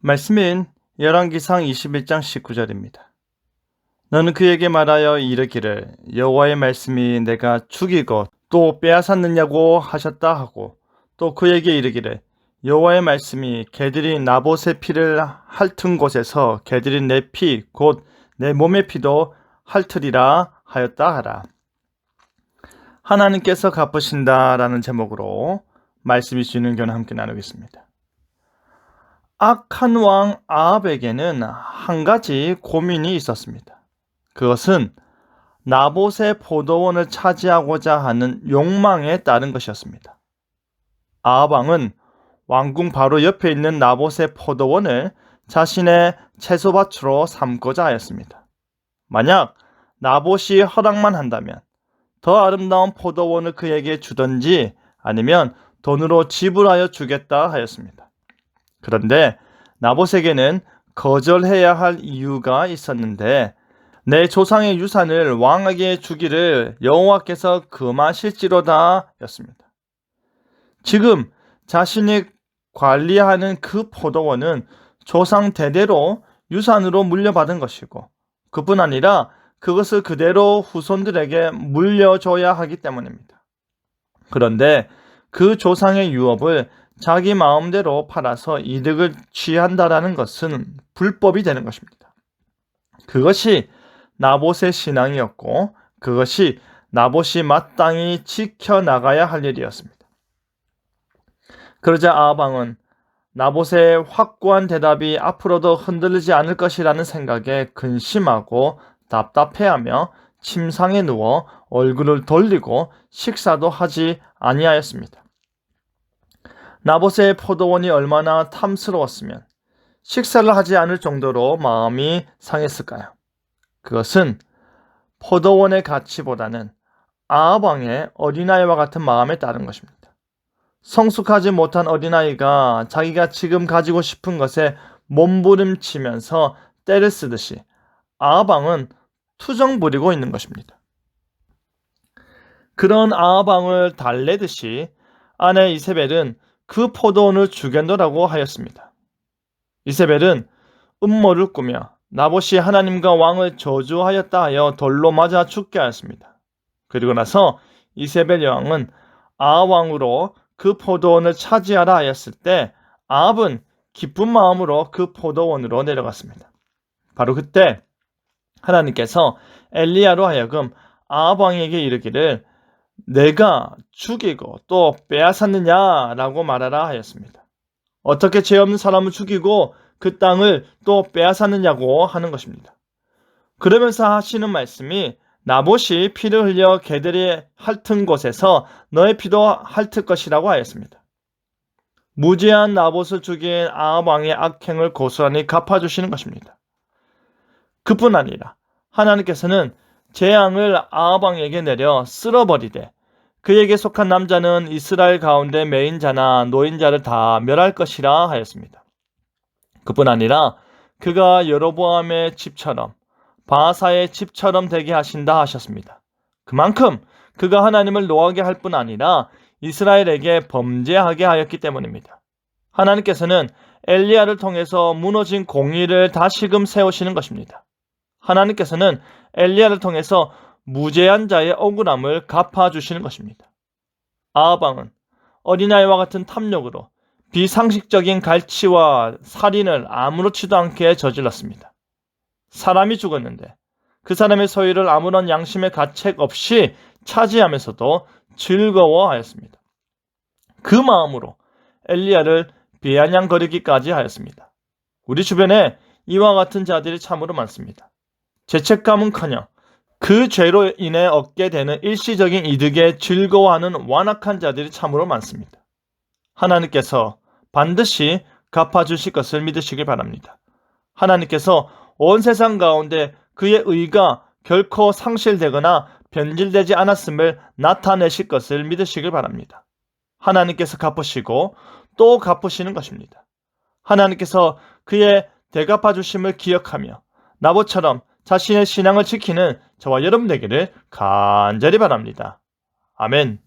말씀인 열왕기상 21장 19절입니다. 너는 그에게 말하여 이르기를 여호와의 말씀이 내가 죽이고 또 빼앗았느냐고 하셨다 하고 또 그에게 이르기를 여호와의 말씀이 개들이 나봇의 피를 핥은 곳에서 개들이 내 피 곧 내 몸의 피도 핥으리라 하였다 하라. 하나님께서 갚으신다라는 제목으로 말씀이 주는 견해 함께 나누겠습니다. 악한 왕 아합에게는 한 가지 고민이 있었습니다. 그것은 나봇의 포도원을 차지하고자 하는 욕망에 따른 것이었습니다. 아합 왕은 왕궁 바로 옆에 있는 나봇의 포도원을 자신의 채소밭으로 삼고자 하였습니다. 만약 나봇이 허락만 한다면 더 아름다운 포도원을 그에게 주던지 아니면 돈으로 지불하여 주겠다 하였습니다. 그런데 나봇에게는 거절해야 할 이유가 있었는데 내 조상의 유산을 왕에게 주기를 여호와께서 금하실지로다 였습니다. 지금 자신이 관리하는 그 포도원은 조상 대대로 유산으로 물려받은 것이고 그뿐 아니라 그것을 그대로 후손들에게 물려줘야 하기 때문입니다. 그런데 그 조상의 유업을 자기 마음대로 팔아서 이득을 취한다라는 것은 불법이 되는 것입니다. 그것이 나봇의 신앙이었고 그것이 나봇이 마땅히 지켜나가야 할 일이었습니다. 그러자 아방은 나봇의 확고한 대답이 앞으로도 흔들리지 않을 것이라는 생각에 근심하고 답답해하며 침상에 누워 얼굴을 돌리고 식사도 하지 아니하였습니다. 나봇의 포도원이 얼마나 탐스러웠으면 식사를 하지 않을 정도로 마음이 상했을까요? 그것은 포도원의 가치보다는 아합왕의 어린아이와 같은 마음에 따른 것입니다. 성숙하지 못한 어린아이가 자기가 지금 가지고 싶은 것에 몸부림치면서 때를 쓰듯이 아합왕은 투정 부리고 있는 것입니다. 그런 아합왕을 달래듯이 아내 이세벨은 그 포도원을 주겠노라고 하였습니다. 이세벨은 음모를 꾸며 나봇이 하나님과 왕을 저주하였다 하여 돌로 맞아 죽게 하였습니다. 그리고 나서 이세벨 여왕은 아왕으로 그 포도원을 차지하라 하였을 때 아합은 기쁜 마음으로 그 포도원으로 내려갔습니다. 바로 그때 하나님께서 엘리야로 하여금 아합 왕에게 이르기를 내가 죽이고 또 빼앗았느냐라고 말하라 하였습니다. 어떻게 죄 없는 사람을 죽이고 그 땅을 또 빼앗았느냐고 하는 것입니다. 그러면서 하시는 말씀이 나봇이 피를 흘려 개들이 핥은 곳에서 너의 피도 핥을 것이라고 하였습니다. 무죄한 나봇을 죽인 아합 왕의 악행을 고스란히 갚아주시는 것입니다. 그뿐 아니라 하나님께서는 재앙을 아합 왕에게 내려 쓸어버리되 그에게 속한 남자는 이스라엘 가운데 메인자나 노인자를 다 멸할 것이라 하였습니다. 그뿐 아니라 그가 여로보암의 집처럼 바사의 집처럼 되게 하신다 하셨습니다. 그만큼 그가 하나님을 노하게 할 뿐 아니라 이스라엘에게 범죄하게 하였기 때문입니다. 하나님께서는 엘리야를 통해서 무너진 공의를 다시금 세우시는 것입니다. 하나님께서는 엘리야를 통해서 무죄한 자의 억울함을 갚아주시는 것입니다. 아하방은 어린아이와 같은 탐욕으로 비상식적인 갈치와 살인을 아무렇지도 않게 저질렀습니다. 사람이 죽었는데 그 사람의 소유를 아무런 양심의 가책 없이 차지하면서도 즐거워하였습니다. 그 마음으로 엘리야를 비아냥거리기까지 하였습니다. 우리 주변에 이와 같은 자들이 참으로 많습니다. 죄책감은커녕 그 죄로 인해 얻게 되는 일시적인 이득에 즐거워하는 완악한 자들이 참으로 많습니다. 하나님께서 반드시 갚아주실 것을 믿으시길 바랍니다. 하나님께서 온 세상 가운데 그의 의가 결코 상실되거나 변질되지 않았음을 나타내실 것을 믿으시길 바랍니다. 하나님께서 갚으시고 또 갚으시는 것입니다. 하나님께서 그의 대갚아 주심을 기억하며 나보처럼 자신의 신앙을 지키는 저와 여러분 되기를 간절히 바랍니다. 아멘.